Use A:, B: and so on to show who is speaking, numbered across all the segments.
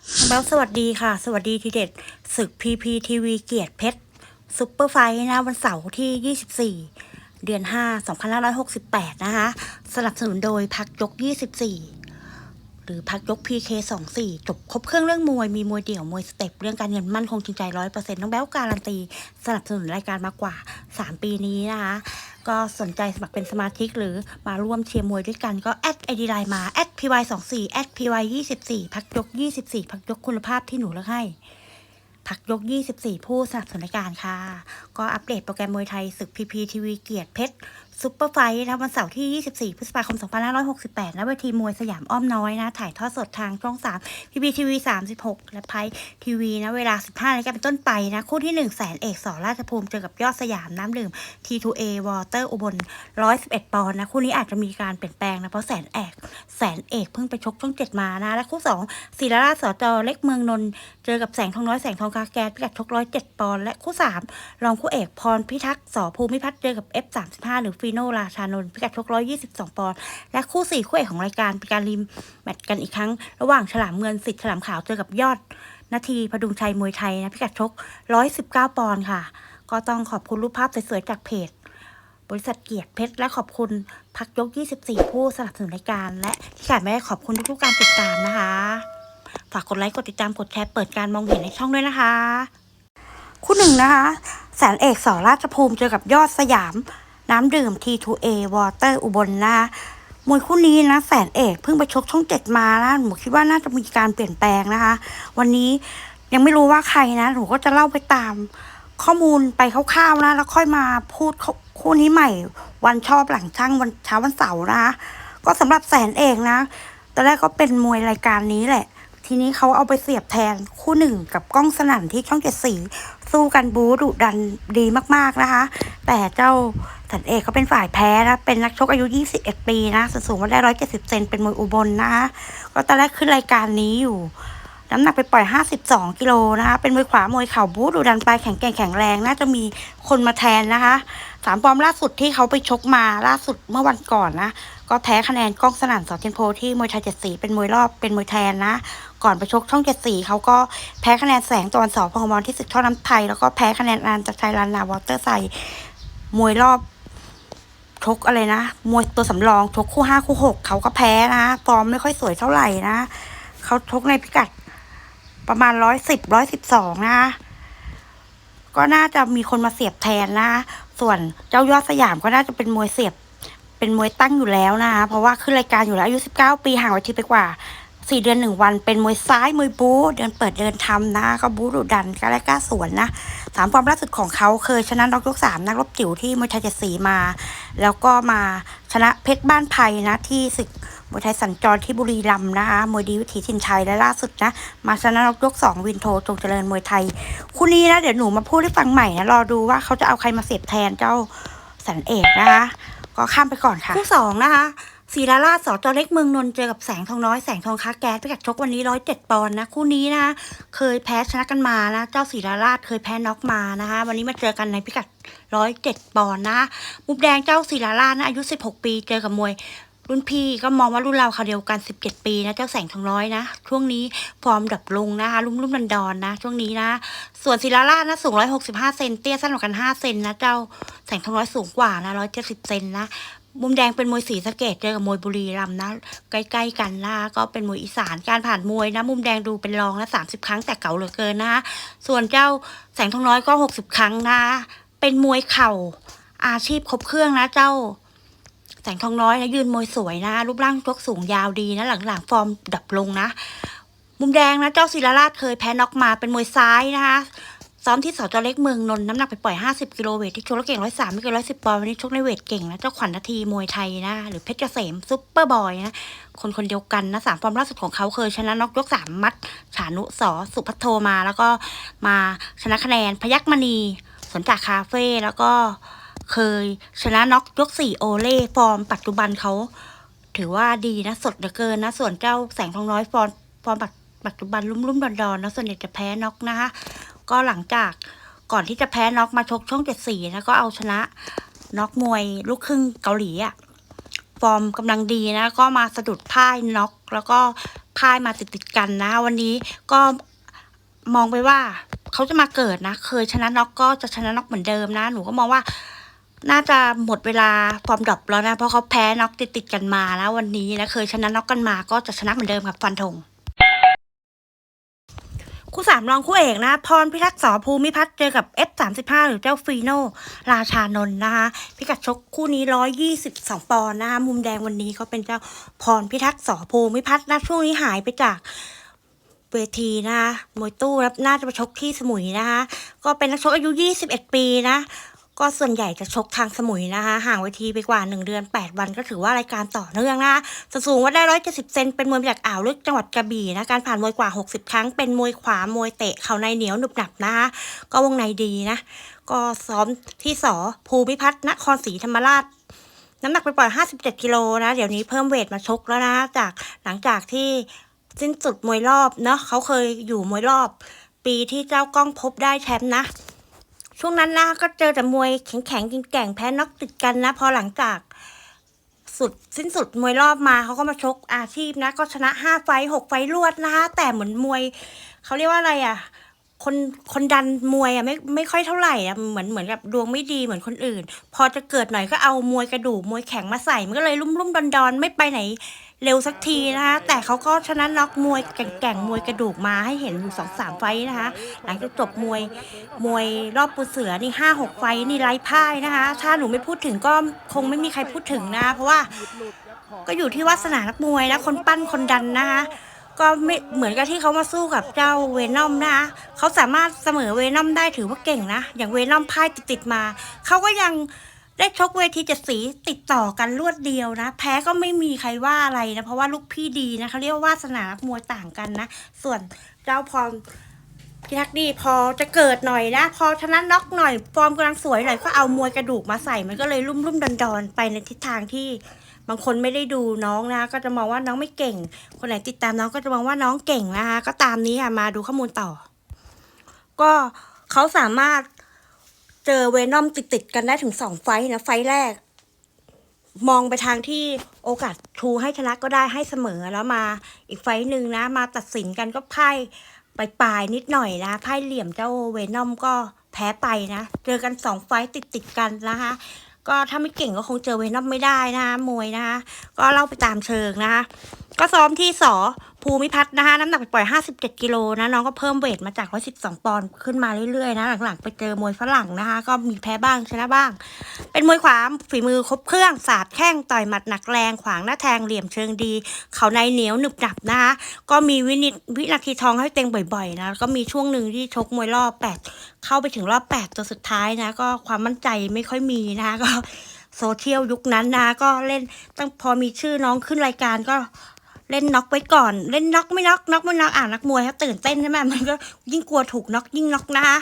A: น้องแบลสวัสดีค่ะ สวัสดีทีเด็ดศึก PPTV เกียรติเพชรซุปเปอร์ไฟนะวันเสาร์ที่ 24 เดือน 5 2568 นะคะ สนับสนุนโดยพักยก 24 หรือพักยก PK 24 จบครบเครื่องเรื่องมวย มีมวยเดี่ยว มวยสเต็ป เรื่องการเงินมั่นคงจริงใจ 100%น้องแบลการันตี สนับสนุนรายการมากกว่า 3 ปีนี้นะคะ ก็สนใจสมัครเป็นสมาชิกหรือมาร่วมเชียร์มวยด้วยกันก็แอดไอดีไลน์มาแอด py 2 4แอด py 24พักยกยี่สิบสี่พักยกคุณภาพที่หนูเลือกให้พักยก 24 ผู้สนับสนุนรายการค่ะ ก็อัปเดตโปรแกรมมวยไทยศึก PPTV เกียรติเพชร ซุปเปอร์ไฟท์นะวันเสาร์ที่ 24 พฤษภาคม 2568ณเวทีมวยสยามอ้อมน้อยนะ ถ่ายทอดสดทางช่อง3 PPTV 36 และไพทีวีนะ เวลา 15นาฬิกาเป็นต้นไปนะ คู่ที่ 1 แสนเอกสอราชภูมิ เจอกับยอดสยามน้ำดื่ม T2A วอเตอร์อุบล 111 ปอนด์นะ คู่นี้อาจจะมีการเปลี่ยนแปลงนะ เพราะแสนเอกแสนเอกเพิ่งไปชกช่อง7มานะ และคู่2ศิลาราชสจเล็กเมืองนนท์เจอกับแสงทองน้อยแสงทองกาแก๊สพิกัดชก107 ปอนด์และคู่3รองคู่เอกพรพิทักษ์สอภูมิพัฒน์เจอกับ F35 หรือฟีโนราชานนท์พิกัดชก 122 ปอนด์ และคู่ 4 คู่เอกของรายการเป็นการริมแมตช์กันอีกครั้ง ระหว่างฉลามเงินสิทธิ์ฉลามขาวเจอกับยอด นาทีพดุงชัยมวยไทยนะพิกัดชก 119 ปอนด์ค่ะ ก็ต้องขอบคุณรูปภาพสวยๆจากเพจบริษัทเกียรติเพชร และขอบคุณพักยก 24 ผู้สนับสนุนรายการ และที่ขาดไม่ได้ขอบคุณทุกๆการติดตามนะคะ ฝากกดไลค์ กดติดตาม กดแชร์ เปิดการมองเห็นในช่องด้วยนะคะ คู่หนึ่งนะคะ แสนเอกสอราชภูมิเจอกับยอดสยาม น้ำดื่ม T2A Water อุบลนะมวยคู่นี้นะแสนเอกเพิ่งไปชกช่องเจ็ดมานะหนูคิดว่าน่าจะมีการเปลี่ยนแปลงนะคะ วันนี้ยังไม่รู้ว่าใครนะหนูก็จะเล่าไปตามข้อมูลไปคร่าวๆนะ แล้วค่อยมาพูดคู่นี้ใหม่ วันชอบหลังช่างวันเช้าวันเสาร์นะคะก็สำหรับแสนเอกนะตอนแรกก็เป็นมวยรายการนี้แหละ ทีนี้เขาเอาไปเสียบแทนคู่หนึ่งกับกล้องสนั่นที่ช่องเจ็ดสี สู้กันบูดุดันดีมากๆนะคะ แต่เจ้าสันเอกเขาเป็นฝ่ายแพ้นะเป็นนักชกอายุ 21 ปีนะส่วนสูงก็ได้ 170 เซนเป็นมวยอุบลนะคะก็ตอนแรกขึ้นรายการนี้อยู่ น้ำหนักไปปล่อย 52 กิโลนะคะ เป็นมวยขวามวยเข่าบูดุดันไปแข็งแกร่งแข็งแรง น่าจะมีคนมาแทนนะคะสามปอมล่าสุดที่เขาไปชกมาล่าสุดเมื่อวันก่อนนะ ก็แพ้คะแนนกล้องสนั่นสอเทียนโพที่มวยไทยเจ็ดสีเป็นมวยรอบเป็นมวยแทนนะ ก่อนไปชกช่องเจ็ดสีเขาก็แพ้คะแนนแสงตะวันสองพงมรที่ศึกท่อน้ำไทย แล้วก็แพ้คะแนนอันจากไทยลานนาวอเตอร์ไซมวยรอบชกอะไรนะ มวยตัวสำรองชกคู่ห้าคู่หกเขาก็แพ้นะฟอร์มไม่ค่อยสวยเท่าไหร่นะเขาชกในพิกัดประมาณร้อยสิบร้อยสิบสองนะก็น่าจะมีคนมาเสียบแทนนะ ส่วนเจ้ายอดสยามก็น่าจะเป็นมวยเสียบ เป็นมวยตั้งอยู่แล้วนะคะเพราะว่าขึ้นรายการอยู่แล้วอายุสิบเก้าปีห่างไว้ทีไปกว่า สี่เดือนหนึ่งวันเป็นมวยซ้ายมวยบูเดินเปิดเดินทำนะก็บูดุดันกล้ากล้าสวนนะสามความล่าสุดของเขาเคยชนะน็อกยกสามนักรบจิ๋วที่มวยไทยเจ็ดสีมา แล้วก็มาชนะเพชรบ้านไผ่นะที่ศึกมวยไทยสัญจรที่บุรีรัมย์นะคะมวยดีวิถีชินชัยและล่าสุดนะ มาชนะน็อกยกสองวินโทจงเจริญมวยไทยคู่นี้นะเดี๋ยวหนูมาพูดให้ฟังใหม่นะรอดูว่าเขาจะเอาใครมาเสียบแทนเจ้าสันเอกนะคะก็ข้ามไปก่อนค่ะคู่สองนะคะ ศิลาราชสอจอเล็กเมืองนนท์เจอกับแสงทองน้อยแสงทองค้าแก๊สพิกัดชกวันนี้ร้อยเจ็ดปอนด์นะ คู่นี้นะ เคยแพ้ชนะกันมานะ เจ้าศิลาราชเคยแพ้น็อกมานะคะ วันนี้มาเจอกันในพิกัดร้อยเจ็ดปอนด์นะ มุมแดงเจ้าศิลาราชนะอายุสิบหกปี เจอกับมวยรุ่นพี่ก็มองว่ารุ่นเราเขาเดียวกัน 17 ปีนะเจ้าแสงทองน้อยนะ ช่วงนี้ฟอร์มดับลงนะคะรุ่มรุ่มดันดอนนะ ช่วงนี้นะ ส่วนศิลาราชนะสูง 165 เซนเตี้ยสั้นกว่ากัน 5 เซนนะ เจ้าแสงทองน้อยสูงกว่านะ 170 เซนนะ มุมแดงเป็นมวยสีสะเกตเจอกับมวยบุรีรัมย์นะ ใกล้ ๆ กันนะก็เป็นมวยอีสานการผ่านมวยนะ มุมแดงดูเป็นรองนะ30ครั้งแต่เก่าเหลือเกินนะส่วนเจ้าแสงทองน้อยก็60ครั้งนะ เป็นมวยเข่าอาชีพครบเครื่องนะ เจ้า แสงทองน้อยนะยืนมวยสวยนะ รูปร่างชกสูงยาวดีนะ หลังๆ ฟอร์มดับลงนะ มุมแดงนะ เจ้าศิลาราชเคยแพ้น็อกมาเป็นมวยซ้ายนะคะ ซ้อมที่สจเล็กเมืองนนท์น้ำหนักไปปล่อย 50 กิโลเวทที่ชกแล้วเก่งร้อยสามไม่เกินร้อยสิบปอนด์วันนี้ชกในเวทเก่งนะเจ้าขวัญนาทีมวยไทยนะหรือเพชรเกษมซุปเปอร์บอยนะคนคนเดียวกันนะสามฟอร์มล่าสุดของเขาเคยชนะน็อกยกสามมัด ฉานุสอสุพัทโทมา แล้วก็มาชนะคะแนนพยักมณีสวนจากคาเฟ่แล้วก็เคยชนะน็อกยกสี่โอเล่ฟอร์มปัจจุบันเขาถือว่าดีนะสดเหลือเกินนะส่วนเจ้าแสงทองน้อยฟอร์มฟอร์มปัจจุบันลุ่มลุ่มดอนดอนๆนะส่วนใหญ่จะแพ้น็อกนะคะ ก็หลังจากก่อนที่จะแพ้น็อกมาชกช่องเจ็ดสี่นะก็เอาชนะน็อกมวยลูกครึ่งเกาหลีอะฟอร์มกำลังดีนะ ก็มาสะดุดพ่ายน็อกแล้วก็พ่ายมาติดๆกันนะ วันนี้ก็มองไปว่าเขาจะมาเกิดนะ เคยชนะน็อกก็จะชนะน็อกเหมือนเดิมนะ หนูก็มองว่าน่าจะหมดเวลาความดรอปแล้วนะ เพราะเขาแพ้น็อกติดๆกันมานะวันนี้นะเคยชนะน็อกกันมาก็จะชนะเหมือนเดิมครับฟันธง คู่สามรองคู่เอกนะพรพิทักษ์สอภูมิพัฒน์เจอกับ F35 หรือเจ้าฟีโนราชานนท์นะคะ พิกัดชกคู่นี้ 122 ปอนด์นะคะ มุมแดงวันนี้ก็เป็นเจ้าพรพิทักษ์สอภูมิพัฒน์นะช่วงนี้หายไปจากเวทีนะคะมวยตู้รับน่าจะไปชกที่สมุยนะคะ ก็เป็นนักชกอายุ 21 ปีนะ ก็ส่วนใหญ่จะชกทางสมุยนะคะ ห่างเวทีไปกว่า 1 เดือน 8 วันก็ถือว่ารายการต่อเนื่องนะคะสสูงว่าได้ 170 เซนเป็นมวยจากอ่าวลึกจังหวัดกระบี่นะการผ่านมวยกว่า 60 ครั้งเป็นมวยขวามวยเตะเข่าในเหนียวหนุบหนับนะคะก็วงในดีนะ ก็ซ้อมที่สอภูมิพัฒน์นครศรีธรรมราชน้ำหนักไปปล่อย 57 กิโลนะ เดี๋ยวนี้เพิ่มเวทมาชกแล้วนะ จากหลังจากที่สิ้นสุดมวยรอบเนาะเขาเคยอยู่มวยรอบ ปีที่เจ้ากล้องพบได้แชมป์นะ ช่วงนั้นนะก็เจอแต่มวยแข็งๆแกร่งแพ้น็อกติดกันนะ พอหลังจากสุดสิ้นสุดมวยรอบมาเขาก็มาชกอาชีพนะ ก็ชนะห้าไฟหกไฟรวดนะคะแต่เหมือนมวยเขาเรียกว่าอะไรอะคนคนดันมวยอะไม่ไม่ค่อยเท่าไหร่อะเหมือนเหมือนกับดวงไม่ดีเหมือนคนอื่น พอจะเกิดหน่อยก็เอามวยกระดูกมวยแข็งมาใส่มันก็เลยลุ่มลุ่มดอนดอนๆไม่ไปไหน เร็วสักทีนะคะแต่เขาก็ชนะน็อกมวยแก่งๆมวยกระดูกมาให้เห็นอยู่สองสามไฟนะคะ หลังจากจบมวยมวยรอบปูเสือนี่ห้าหกไฟนี่ไร้พ่ายนะคะ ถ้าหนูไม่พูดถึงก็คงไม่มีใครพูดถึงนะคะเพราะว่าก็อยู่ที่วาสนานักมวยนะคนปั้นคนดันนะคะก็ไม่เหมือนกับที่เขามาสู้กับเจ้าเวนอมนะคะเขาสามารถเสมอเวนอมได้ถือว่าเก่งนะ อย่างเวนอมพ่ายติดๆมา เขาก็ยัง ได้ชกเวทีเจ็ดสีติดต่อกันรวดเดียวนะ แพ้ก็ไม่มีใครว่าอะไรนะ เพราะว่าลูกพี่ดีนะเขาเรียกว่าสนานักมวยต่างกันนะ ส่วนเจ้าพรพิทักษ์ดีพอจะเกิดหน่อยนะ พอชนะน็อกหน่อย ฟอร์มกำลังสวยหน่อยก็เอามวยกระดูกมาใส่มันก็เลยลุ่มลุ่มดอนดอนๆไปในทิศทางที่บางคนไม่ได้ดูน้องนะ ก็จะมองว่าน้องไม่เก่ง คนไหนติดตามน้องก็จะมองว่าน้องเก่งนะคะก็ตามนี้ค่ะมาดูข้อมูลต่อ ก็เขาสามารถ เจอเวนอมติดๆกันได้ถึงสองไฟนะไฟแรก มองไปทางที่โอกาสทูให้ชนะก็ได้ให้เสมอแล้วมาอีกไฟหนึ่งนะ มาตัดสินกันก็ไพ่ไปปลายๆนิดหน่อยนะไพ่เหลี่ยมเจ้าเวนอมก็แพ้ไปนะ เจอกันสองไฟท์ติดกันนะคะก็ถ้าไม่เก่งก็คงเจอเวนอมไม่ได้นะคะมวยนะคะก็เล่าไปตามเชิงนะคะ ก็ซ้อมที่สอภูมิพัฒน์นะคะน้ำหนักปล่อย 57 กิโลนะน้องก็เพิ่มเวทมาจาก 112 ปอนด์ขึ้นมาเรื่อยๆนะหลังๆ ไปเจอมวยฝรั่งนะคะ ก็มีแพ้บ้างชนะบ้าง เป็นมวยขวาฝีมือครบเครื่องสาดแข้งต่อยหมัดหนักแรงขวางหน้าแทงเหลี่ยมเชิงดี เขาในเหนียวหนึบหนับนะคะก็มีวินิวินาทีทองให้เต็งบ่อยๆนะก็มีช่วงหนึ่งที่ชกมวยรอบ 8 เข้าไปถึงรอบ 8 ตัวสุดท้ายนะก็ความมั่นใจไม่ค่อยมีนะคะก็โซเชียลยุคนั้นนะก็เล่นตั้งพอมีชื่อน้องขึ้นรายการก็ เล่นน็อกไว้ก่อน เล่นน็อกไม่น็อกน็อกไม่น็อกอ่านักมวยเขาตื่นเต้นใช่ไหมมันก็ยิ่งกลัวถูกน็อกยิ่งน็อกนะคะ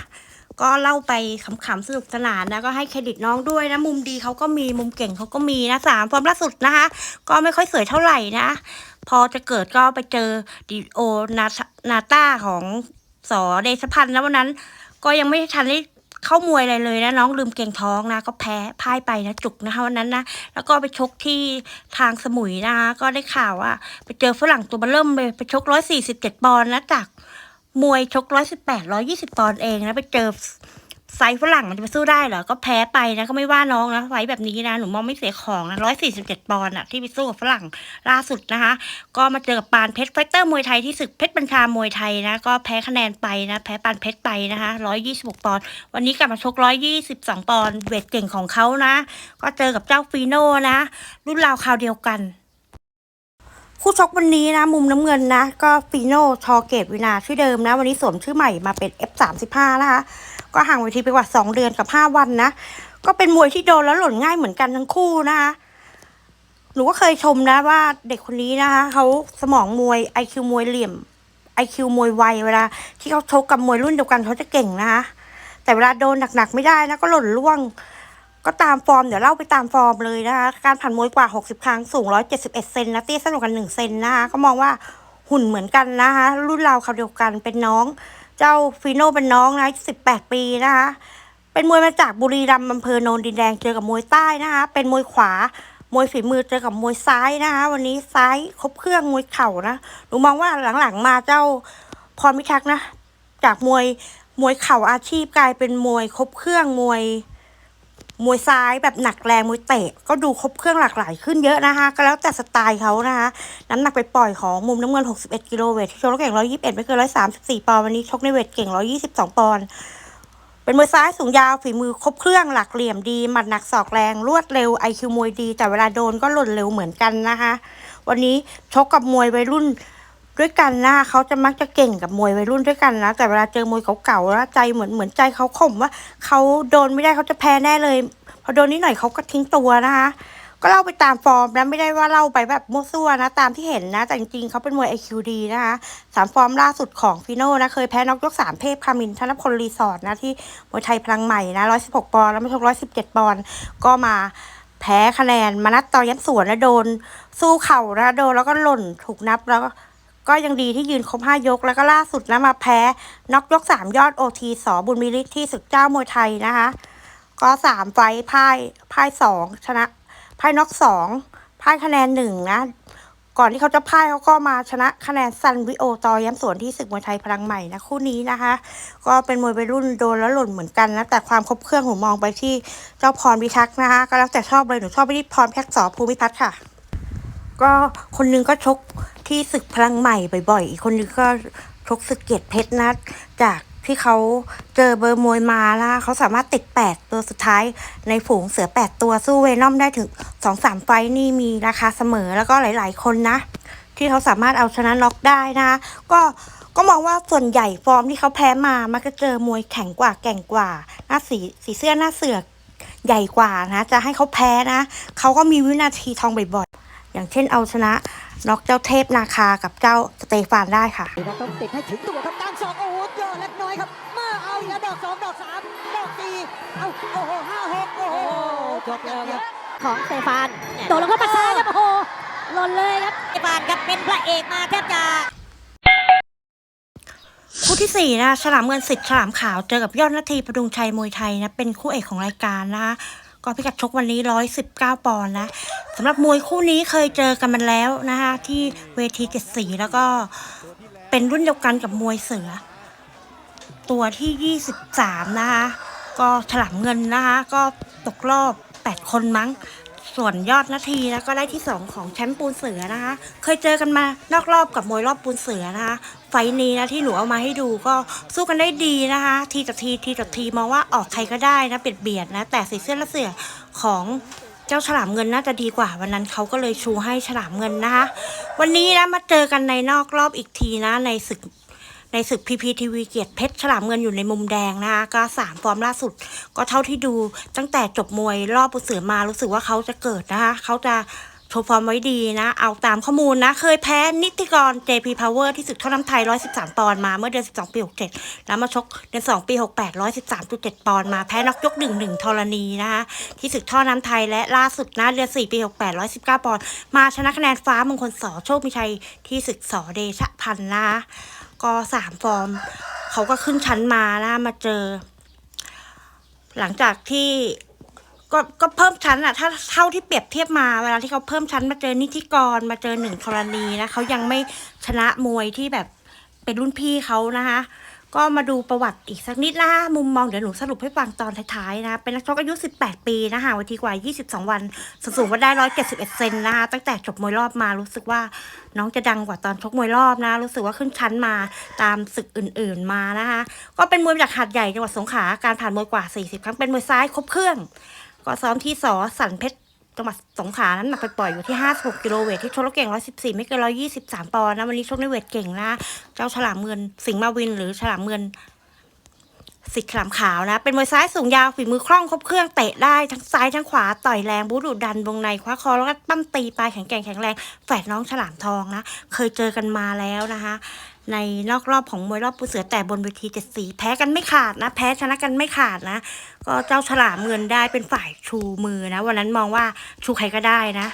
A: ก็เล่าไปขำๆสนุกสนานนะก็ให้เครดิตน้องด้วยนะ มุมดีเขาก็มีมุมเก่งเขาก็มีนะสามฟอร์มล่าสุดนะคะ ก็ไม่ค่อยสวยเท่าไหร่นะ พอจะเกิดก็ไปเจอดีโอนานาต้าของสอเดชพันธ์แล้ววันนั้น ก็ยังไม่ทันได้ เข้ามวยอะไรเลยนะน้องลืมเก่งท้องนะ ก็แพ้พ่ายไปนะจุกนะคะวันนั้นนะแล้วก็ไปชกที่ทางสมุยนะคะก็ได้ข่าวว่า ไปเจอฝรั่งตัวเบอร์เริ่มเลยไปชกร้อยสี่สิบเจ็ดปอนด์นะจากมวยชกร้อยสิบแปดร้อยี่สิบปอนด์เองนะไปเจอ ไซส์ฝรั่งมันจะไปสู้ได้เหรอ ก็แพ้ไปนะ ก็ไม่ว่าน้องนะไฟท์แบบนี้นะ หนูมองไม่เสียของนะร้อยสี่สิบเจ็ดปอนด์อะที่ไปสู้กับฝรั่งล่าสุดนะคะ ก็มาเจอกับปานเพชรไฟเตอร์มวยไทยที่ศึกเพชรบัญชามวยไทยนะ ก็แพ้คะแนนไปนะ แพ้ปานเพชรไปนะคะร้อยยี่สิบหกปอนด์ วันนี้กลับมาชกร้อยยี่สิบสองปอนด์ เวทเก่งของเขานะ ก็เจอกับเจ้าฟีโน่นะ รุ่นราวคราวเดียวกันคู่ชกวันนี้นะ มุมน้ำเงินนะ ก็ฟีโน่ชอเกตวินาชื่อเดิมนะ วันนี้สวมชื่อใหม่มาเป็น F35 นะคะ ก็ห่างเวทีไปกว่า 2 เดือนกับ 5 วันนะ ก็เป็นมวยที่โดนแล้วหล่นง่ายเหมือนกันทั้งคู่นะคะหนูก็เคยชมนะว่าเด็กคนนี้นะคะเขาสมองมวย IQ มวยเหลี่ยม IQ มวยไวเวลา ที่เขาชกกับมวยรุ่นเดียวกันเขาจะเก่งนะคะแต่เวลาโดนหนักๆไม่ได้นะก็หล่นล่วง ก็ตามฟอร์มเดี๋ยวเล่าไปตามฟอร์มเลยนะคะการผ่านมวยกว่า 60 ครั้งสูง 171 เซนนะเตี้ยสั้นกว่ากัน1เซนนะคะก็มองว่าหุ่นเหมือนกันนะคะรุ่นราวเขาเดียวกันเป็นน้อง เจ้าฟีโน่เป็นน้องนะ18ปีนะคะ เป็นมวยมาจากบุรีรัมย์อำเภอโนนดินแดงเจอกับมวยใต้นะคะ เป็นมวยขวา มวยฝีมือเจอกับมวยซ้ายนะคะ วันนี้ซ้ายครบเครื่องมวยเข่านะ หนูมองว่าหลังๆมาเจ้าพรพิทักษ์นะ จากมวยมวยเข่าอาชีพกลายเป็นมวยครบเครื่องมวย มวยซ้ายแบบหนักแรงมวยเตะ ก็ดูครบเครื่องหลากหลายขึ้นเยอะนะคะ ก็แล้วแต่สไตล์เขานะคะ น้ำหนักไปปล่อยของมุมน้ำเงิน 61 กิโลเวทที่ชกแล้วเก่ง 121 ไม่เกิน 134 ปอนด์วันนี้ชกในเวทเก่ง 122 ปอนด์เป็นมวยซ้ายสูงยาวฝีมือครบเครื่องหลักเหลี่ยมดีหมัดหนักศอกแรงรวดเร็วไอคิวมวยดี แต่เวลาโดนก็หล่นเร็วเหมือนกันนะคะ วันนี้ชกกับมวยวัยรุ่น ด้วยกันนะเขาจะมักจะเก่งกับมวยวัยรุ่นด้วยกันนะ แต่เวลาเจอมวยเก่าๆแล้วใจเหมือนเหมือนใจเขาข่มว่าเขาโดนไม่ได้เขาจะแพ้แน่เลย พอโดนนิดหน่อยเขาก็ทิ้งตัวนะคะก็เล่าไปตามฟอร์มนะไม่ได้ว่าเล่าไปแบบมั่วซั่วนะตามที่เห็นนะ แต่จริงๆเขาเป็นมวย IQD นะคะสามฟอร์มล่าสุดของฟิโน่นะเคยแพ้น็อกยกสามเทพคามินธนพลรีสอร์ทนะที่มวยไทยพลังใหม่นะร้อยสิบหกปอนด์แล้วไม่ชกร้อยสิบเจ็ดปอนด์ก็มาแพ้คะแนนมานัดต่อยันสวนแล้วโดน สู้เข่านะโดนแล้วก็หล่นถูกนับแล้วก็ ก็ยังดีที่ยืนครบห้ายก แล้วก็ล่าสุดนะมาแพ้น็อกยกสามยอดโอทีสอบุญมิริที่ศึกเจ้ามวยไทยนะคะ ก็สามไฟพ่ายพ่ายสองชนะพ่ายน็อกสองพ่ายคะแนนหนึ่งนะ ก่อนที่เขาจะพ่ายเขาก็มาชนะคะแนนซันวิโอตอย้ำสวนที่ศึกมวยไทยพลังใหม่นะคู่นี้นะคะ ก็เป็นมวยวัยรุ่นโดนแล้วหล่นเหมือนกันนะ แต่ความครบเครื่องผมมองไปที่เจ้าพรพิทักษ์นะคะ ก็แล้วแต่ชอบเลยหนูชอบไปที่พรพิทักษ์สอภูมิพัฒน์ค่ะ ก็คนนึงก็ชก ที่ศึกพลังใหม่บ่อยๆ อีกคนหนึงก็ชกศึกเกียรติเพชรนะจากที่เขาเจอเบอร์มวยมาแล้วเขาสามารถติด 8 ตัวสุดท้ายในฝูงเสือ 8 ตัวสู้เวนอมได้ถึง 2-3 ไฟต์นี่มีราคาเสมอแล้วก็หลาย ๆ คนนะ ที่เขาสามารถเอาชนะน็อกได้นะ ก็ก็มองว่าส่วนใหญ่ฟอร์มที่เขาแพ้มามักจะเจอมวยแข็งกว่าแก่งกว่า หน้าสีสีเสื้อหน้าเสือกใหญ่กว่านะ จะให้เขาแพ้นะ เขาก็มีวินาทีทองบ่อยๆ อย่างเช่นเอาชนะ น็อกเจ้าเทพนาคากับเจ้าสเตฟานได้ค่ะ
B: ดูครับต้องติดให้ถึงตัวครับตั้งสองโอ้โหเยอะเล็กน้อยครับมาเอาอีกแล้วดอกสองดอกสามดอกสี่เอาโอ้โหห้าหกโอ้โหจบแล้วครับ
C: ของสเตฟานโดดลงเข้าปัดซ้ายครับโอ้โหหล่นเลยครับ
B: สเตฟานครับเป็นพระเอกมาแทบจะ
A: คู่ที่สี่นะฉลามเงินสิทธิ์ฉลามขาว เจอกับยอดนาทีพดุงชัยมวยไทยนะ เป็นคู่เอกของรายการนะคะ ก็พิกัดชกวันนี้ร้อยสิบเก้าปอนด์นะสำหรับมวยคู่นี้เคยเจอกันมาแล้วนะคะที่เวทีเจ็ดสีแล้วก็เป็นรุ่นเดียวกันกับมวยเสือ ตัวที่ยี่สิบสามนะคะก็ฉลามเงินนะคะ ก็ตกรอบแปดคนมั้ง ส่วนยอดนาทีนะก็ได้ที่2ของแชมป์ปูนเสือนะคะ เคยเจอกันมานอกรอบกับมวยรอบปูนเสือนะคะ ไฟนี้นะที่หนูเอามาให้ดูก็สู้กันได้ดีนะคะ ทีต่อทีทีต่อทีมองว่าออกใครก็ได้นะเบียดเบียดนะ แต่สีเสื้อและเสือของเจ้าฉลามเงินน่าจะดีกว่า วันนั้นเขาก็เลยชูให้ฉลามเงินนะคะ วันนี้นะมาเจอกันในนอกรอบอีกทีนะ ในศึกในศึกพีพีทีวีเกียรติเพชรฉลามเงินอยู่ในมุมแดงนะคะก็สามฟอร์มล่าสุด ก็เท่าที่ดูตั้งแต่จบมวยรอบปูเสือมารู้สึกว่าเขาจะเกิดนะคะเขาจะ โชว์ฟอร์มไว้ดีนะ เอาตามข้อมูลนะ เคยแพ้นิติกร JP Power ที่ศึกเท่าน้ำไทย 113 ปอนด์มาเมื่อเดือน 12 ปี 67 แล้วมาชกเดือน 2 ปี 68 113.7 ปอนด์มาแพ้น็อกยก 1-1ธรณีนะคะที่ศึกท่อน้ำไทยและล่าสุดนะเดือน 4 ปี 68 119 ปอนด์มาชนะคะแนนฟ้ามงคลสอโชคมีชัยที่ศึกสอเดชพันนะคะก็สามฟอร์มเขาก็ขึ้นชั้นมานะมาเจอ หลังจากที่ ก็ก็เพิ่มชั้นอะถ้าเท่าที่เปรียบเทียบมาเวลาที่เขาเพิ่มชั้นมาเจอนิธิกรมาเจอหนึ่งธรณีนะเขายังไม่ชนะมวยที่แบบเป็นรุ่นพี่เขานะคะก็มาดูประวัติอีกสักนิดนะคะมุมมองเดี๋ยวหนูสรุปให้ฟังตอนท้ายๆนะ เป็นนักชกอายุ 18 ปีนะคะวันที่กว่า 22 วันส่วนสูงก็ได้ 171 เซนนะคะตั้งแต่จบมวยรอบมารู้สึกว่าน้องจะดังกว่าตอนชกมวยรอบนะ รู้สึกว่าขึ้นชั้นมาตามศึกอื่นๆมานะคะก็เป็นมวยจากหาดใหญ่จังหวัดสงขลาการผ่านมวยกว่า 40 ครั้งเป็นมวยซ้ายครบเครื่อง ก็ซ้อมที่สอสันเพชรจังหวัดสงขลานั้นหนักไปปล่อยอยู่ที่ 56 กิโลเวทที่ชกแล้วเก่ง 114 ไม่เกิน 123 ปอนด์นะ วันนี้ชกในเวทเก่งนะ เจ้าฉลามเงิน สิงห์มาวิน หรือฉลามเงิน สิทธิ์ฉลามขาวนะ เป็นมวยซ้ายสูงยาวฝีมือคล่องครบเครื่องเตะได้ทั้งซ้ายทั้งขวาต่อยแรงบูดุดันวงในคว้าคอแล้วก็ปั้มตีปลายแข็งแกร่งแข็งแรงแฝดน้องฉลามทองนะ เคยเจอกันมาแล้วนะคะ ในนอกรอบของมวยรอบปูเสือแต่บนเวทีเจ็ดสีแพ้กันไม่ขาดนะ แพ้ชนะกันไม่ขาดนะ ก็เจ้าฉลามเงินได้เป็นฝ่ายชูมือนะ วันนั้นมองว่าชูใครก็ได้นะ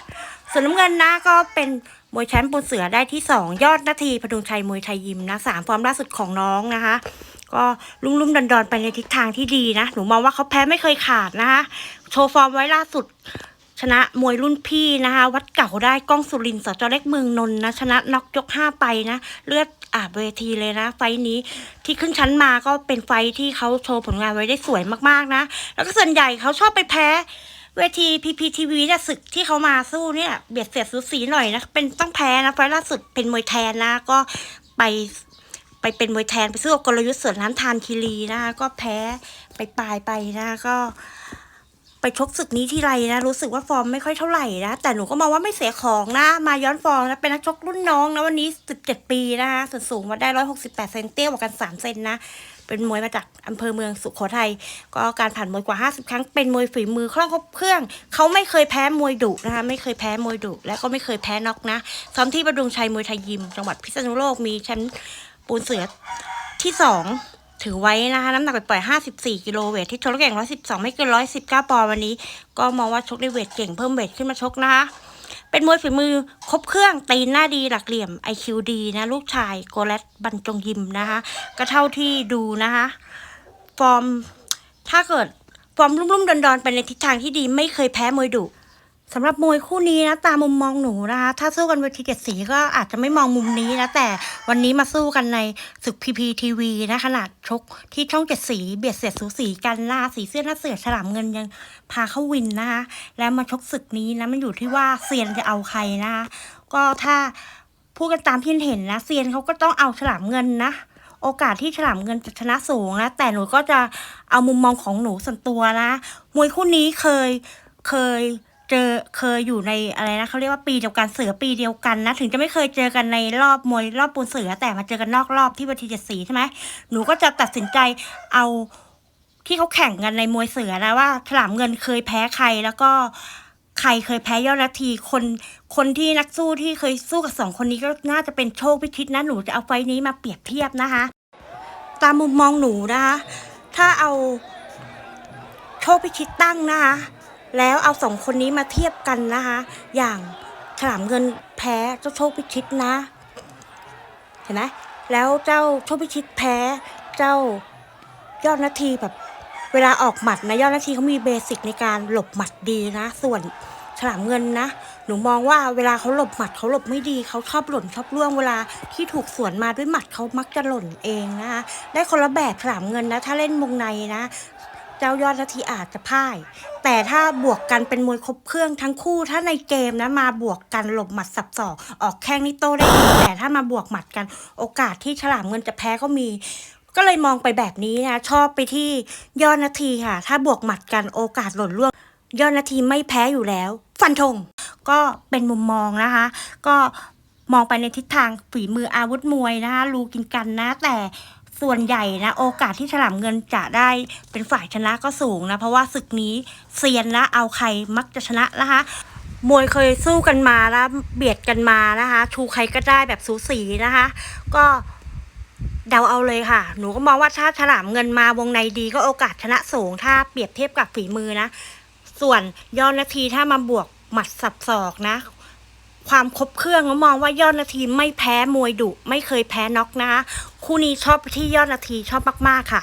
A: ส่วนน้ำเงินนะก็เป็นมวยแชมป์ปูเสือได้ที่สองยอดนาทีพดุงชัยมวยไทยยิมนะสามฟอร์มล่าสุดของน้องนะคะก็ลุ่มลุ่มดอนดอนๆไปในทิศทางที่ดีนะ หนูมองว่าเขาแพ้ไม่เคยขาดนะคะ โชว์ฟอร์มไว้ล่าสุด ชนะมวยรุ่นพี่นะคะ วัดเก่าได้กล้องสุรินทร์สจเล็กเมืองนนท์นะ ชนะน็อกยกห้าไปนะ เลือดอาบเวทีเลยนะ ไฟนี้ที่ขึ้นชั้นมาก็เป็นไฟที่เขาโชว์ผลงานไว้ได้สวยมากๆนะ แล้วก็ส่วนใหญ่เขาชอบไปแพ้เวทีพีพีทีวีเนี่ยศึกที่เขามาสู้เนี่ยเบียดเสียดสูสีหน่อยนะ เป็นต้องแพ้นะไฟล์ล่าสุดเป็นมวยแทนนะ ก็ไปไปเป็นมวยแทนไปสู้กับกลยุทธ์เสือน้ำทานคีรีนะคะก็แพ้ไปปลายไปนะก็ ไปชกศึกนี้ที่ไรนะ รู้สึกว่าฟอร์มไม่ค่อยเท่าไหร่นะ แต่หนูก็มองว่าไม่เสียของนะ มาย้อนฟอร์มนะเป็นนักชกรุ่นน้องนะวันนี้ 17 ปีนะคะส่วนสูงมาได้ 168 เซนเตี้ยวกัน 3 เซนนะเป็นมวยมาจากอำเภอเมืองสุโขทัยก็การผ่านมวยกว่า 50 ครั้งเป็นมวยฝีมือคล่องครบเครื่อง เขาไม่เคยแพ้มวยดุนะคะไม่เคยแพ้มวยดุและก็ไม่เคยแพ้น็อกนะซ้อมที่ประดุงชัยมวยไทยยิม จังหวัดพิษณุโลกมีแชมป์ปูนเสือที่สอง ถือไว้นะคะ น้ำหนักปล่อย 54 กิโลเวทที่ชกเก่ง 112 ไม่เกิน 119 ปอนด์วันนี้ ก็มองว่าชกได้เวทเก่งเพิ่มเวทขึ้นมาชกนะคะ เป็นมวยฝีมือครบเครื่องตีนหน้าดีหลักเหลี่ยม IQ ดีนะ ลูกชายโกเลตบรรจงยิมนะคะ ก็เท่าที่ดูนะคะ ฟอร์มถ้าเกิดฟอร์มรุ่มๆดอนๆไปในทิศทางที่ดีไม่เคยแพ้มวยดุ สำหรับมวยคู่นี้นะตามมุมมองหนูนะคะ ถ้าสู้กันเวทีเจ็ดสีก็อาจจะไม่มองมุมนี้นะ แต่วันนี้มาสู้กันในศึกพีพีทีวีนะขนาดชกที่ช่องเจ็ดสีเบียดเสียดสูสีกันล่าสีเสื้อหน้าเสือฉลามเงินยังพาเข้าวินนะคะ แล้วมาชกศึกนี้นะมันอยู่ที่ว่าเซียนจะเอาใครนะคะก็ถ้าพูดกันตามที่เห็นนะเซียนเขาก็ต้องเอาฉลามเงินนะโอกาสที่ฉลามเงินจะชนะสูงนะแต่หนูก็จะเอามุมมองของหนูส่วนตัวนะมวยคู่นี้เคยเคย เจอเคยอยู่ในอะไรนะเขาเรียกว่าปีเดียวกันเสือปีเดียวกันนะ ถึงจะไม่เคยเจอกันในรอบมวยรอบปูนเสือแต่มาเจอกันนอกรอบที่วันที่เจ็ดสีใช่ไหมหนูก็จะตัดสินใจเอาที่เขาแข่งกันในมวยเสือนะว่าฉลามเงินเคยแพ้ใครแล้วก็ใครเคยแพ้ยอดนาทีคนคนที่นักสู้ที่เคยสู้กับสองคนนี้ก็น่าจะเป็นโชคพิชิตนะหนูจะเอาไฟนี้มาเปรียบเทียบนะคะ ตามมุมมองหนูนะคะ ถ้าเอาโชคพิชิตตั้งนะคะ แล้วเอาสองคนนี้มาเทียบกันนะคะ อย่างฉลามเงินแพ้เจ้าโชคพิชิตนะ เห็นไหมแล้วเจ้าโชคพิชิตแพ้เจ้ายอดนาทีแบบ เวลาออกหมัดนะยอดนาทีเขามีเบสิกในการหลบหมัดดีนะ ส่วนฉลามเงินนะ หนูมองว่าเวลาเขาหลบหมัดเขาหลบไม่ดีเขาชอบหล่นชอบร่วงเวลาที่ถูกสวนมาด้วยหมัดเขามักจะหล่นเองนะคะได้คนละแบบฉลามเงินนะ ถ้าเล่นวงในนะ จ้ายอดนาทีอาจจะพ่าย แต่ถ้าบวกกันเป็นมวยครบเครื่องทั้งคู่ ถ้าในเกมนะมาบวกกันหลบหมัดสับศอกออกแข้งนี่โต้ได้ดีแต่ถ้ามาบวกหมัดกัน โอกาสที่ฉลามเงินจะแพ้ก็มี ก็เลยมองไปแบบนี้นะ ชอบไปที่ยอดนาทีค่ะ ถ้าบวกหมัดกันโอกาสหล่นล่วง ยอดนาทีไม่แพ้อยู่แล้ว ฟันธงก็เป็นมุมมองนะคะ ก็มองไปในทิศทางฝีมืออาวุธมวยนะคะรู้กินกันนะแต่ ส่วนใหญ่นะโอกาสที่ฉลามเงินจะได้เป็นฝ่ายชนะก็สูงนะ เพราะว่าศึกนี้เซียนนะเอาใครมักจะชนะนะคะมวยเคยสู้กันมาแล้วเบียดกันมานะคะชูใครก็ได้แบบสูสีนะคะ ก็เดาเอาเลยค่ะ หนูก็มองว่าถ้าฉลามเงินมาวงในดีก็โอกาสชนะสูง ถ้าเปรียบเทียบกับฝีมือนะ ส่วนยอดนาทีถ้ามาบวกหมัดสับศอกนะ ความครบเครื่องก็มองว่ายอดนาทีไม่แพ้มวยดุไม่เคยแพ้น็อกนะคะคู่นี้ชอบที่ยอดนาทีชอบมากๆค่ะ